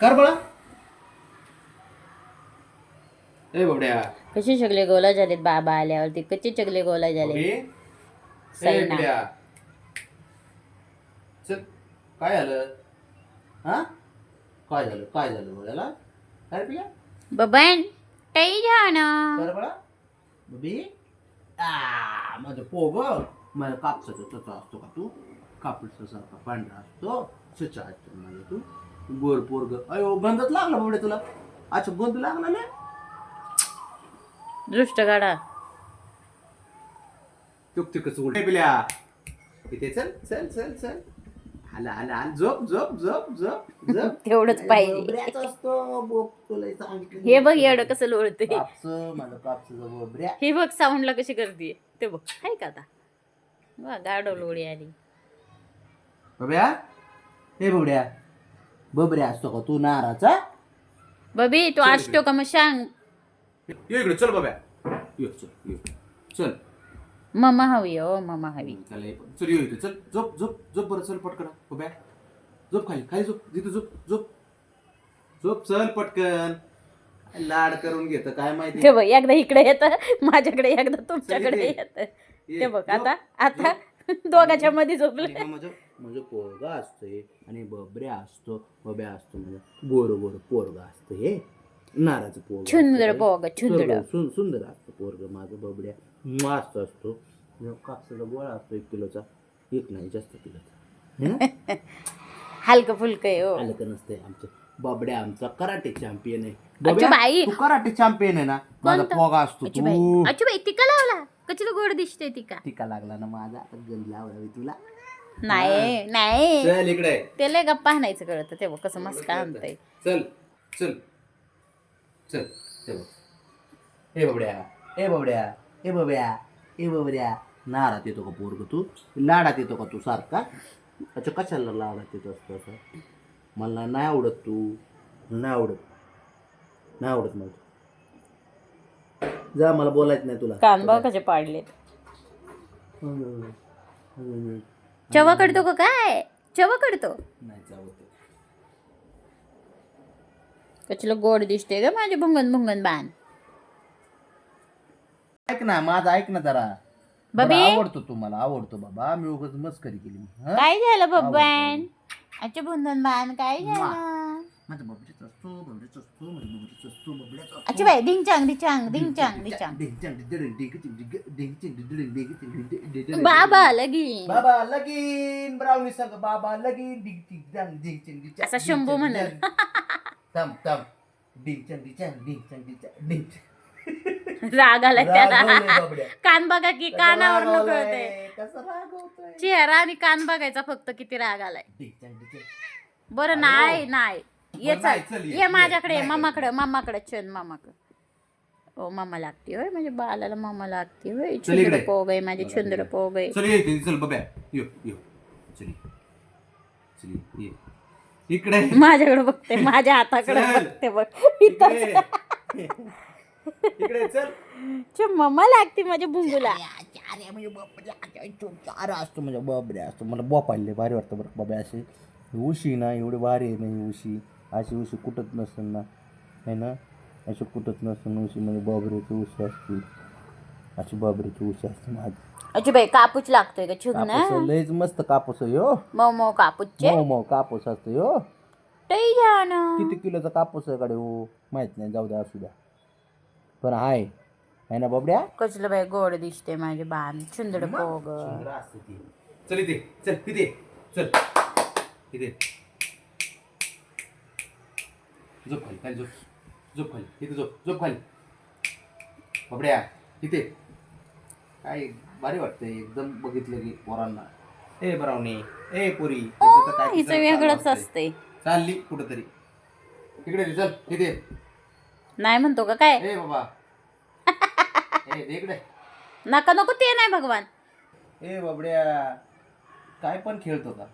कर बळा. ए बबड्या. कसे सगळे गोला झालेत? बाबा आल्यावरती कसे सगळे गोला झाले बबडी? ए सैना. चल काय झालं? हा? काय झालं? काय झालं बघायला काय पिल्या बबन टाई घ्या ना कर बळा. बबी. आ माझं पोग. माझ्या कापसाचा तसा असतो का तू? कापसाचा सारखा पांढरा असतो. सचा असतो माझं तू. गोर पोरग. अयो गंधच लागला बाबडे तुला? अच्छा गंध लागला ना? दृष्ट काढा. चुक चुकच उलट पिल्या इथे चल चल चल चल. आला आला आला. झोप झोप झोप झोप झोप. तेवढंच पाहिजे. बोबड्याच असतो बोब तुला सांगितलं हे बघ एवढं कसं लोळते कापस माझं कापसाचं बोबड्या हे बघ साऊंडला कशी करते ते बघ आहे का आता? वा गाडो लोळी आली. बबड्या हे बबड्या. बबड्या असतो का तू नाराचा बबी तू आष्टो का मग सांग. ये इकडे चल बाब्या. ये चल ये चल. मम्मा हवी हो मम्मा हवी. चल ये. चल ये इथे चल. झोप झोप झोप बरं चल पटकन बाब्या. झोप खाली खाली झोप. तिथे झोप झोप. झोप चल पटकन. लाड करून घेत काय माहिती? ते बघ एकदा इकडे येत माझ्याकडे एकदा तुमच्याकडे येत. ते बघ आता आता दोघाच्या मध्ये झोपलं. आणि हा माझं माझं पोरगा असतोय आणि बबड्या असतो बब्या असतो म्हणजे गोर गोर पोरगा असतं हे. नाराचं पोरग छुंदर पोग छुंदर. सुंदर असतं पोरग माझं बबड्या मस्त असतो. कापसाचा गोळा असतो एक किलोचा. एक नाही जास्त किलोचा. है ना? हलकं फुलकं आहे हो. आलं का नसतंय आमचं. बबड्या आमचा कराटे चॅम्पियन आहे. बबड्या. तू कराटे चॅम्पियन आहे ना? माझा कोणता? पोगा असतो बाई. तू. अच्छा बाई टिका लावला. कशी तो गोड दिसते टिका टिका लागला ना माझा आता गंज लावला तुला. नाही नाही. चल इकडे. ते लय गप्पा आणायचं कळतं ते बघ कसं मस्त आणतंय. चल चल. चल चल हे बबड्या हे बबड्या हे बबड्या हे बबड्या. नारात येतो का पोरग तू? लाडात येतो का तू सारखा? अच्छा कशाला लाडात येतो असतो असं? मला नाही आवडत तू. नाही आवडत. नाही आवडत मला. जा मला बोलायचं नाही तुला. कान बघ कसे पाडले नाही चवा कडतो का काय चवा कडतो चावत कचलं गोड दिसते ग माझे भुंगन भुंगन बाण. ऐक ना माझा ऐक ना जरा. बबी? आवडतो तू मला आवडतो बाबा. मी उगाच मस्करी केली हं? काय झालं बब्बान अच्छा भुंगन बाण काय झालं? माझा बबडीच असतो बबडीच असतो माझा बबडीच असतो बबड्याच असतो अच्छा बाई डिंग चांग डिचांग डिंग चांग डिचांग बाबा लगीन बाबा लगीन ब्राउनी संग बाबा लगीन डिंग टिंग डंग डिंग चिंग डिंग असा शंभू म्हणेल. तम तम डिंग चंग डिंग चंग डिंग चंग डिंग चंग डिंग राग आलाय त्याला रागवलंय बाबड्या. कान बघा की कानावर रागवलंय, कळतंय कसं रागवतोय चेहरा आणि कान बघायचा फक्त किती राग आलाय डिंग चंग डिंग चंग. बरं नाही नाही ये चल. चल, ये. माझ्याकडे मामाकडे मामाकडे चल मामाकडे. ओ मामा लागते होय म्हणजे बालाला मामा लागते होय. चल इकडे. छुंदर पोग आहे माझे छुंदर पोग आहे. चल ये इथे, चल बब्या. यो यो. चल ये. चल ये, ये. इकडे. माझ्याकडे बघते माझ्या हाताकडे चल. बघते बघ. इकडे. इकडे चल. च मम्मा लागते माझ्या भुंगूला अरे म्हणजे असतो म्हणजे बबड्या असतो. मला बोपायले भारी वाटतं बरं. बाबा अशी उशी ना एवढी भारी आहे नाही उशी. अशी उशी कुठत नसेल ना. आहे ना? अशी कुठत नसेल उशी. म्हणजे बाबरीची उशी असते. अशी बाबरीची उशी असते माझी. अच्छा बाई कापूच लागतोय का? छुग ना? कापूस लयच मस्त कापूस आहे हो. मऊ मऊ कापूसचे? मऊ मऊ कापूस असतो हो. टई घ्या ना. किती किलोचा कापूस आहे कडे हो? माहीत नाही जाऊ द्या असू द्या. पण आहे आहे ना बाबड्या? कसलं बाई गोड दिसते माझे बाण. छुंदड पोग. चल इथे चल इथे. चल. इथे. झोप खाली खाली झोप. झोप खाली. इथे झोप. झोप खाली. बाबड्या इथे. काय भारी वाटतंय. एकदम बघितलं की पोरांना. ए बरावणी. ए पुरी. हिचं तिचं वेगळंच असते चालली कुठंतरी. इकडे रे, चल. इथे नाही म्हणतो का काय? ए बाबा. ए दे इकडे. नका नको ते नाही भगवान. ए बाबड्या. काय पण खेळतो का?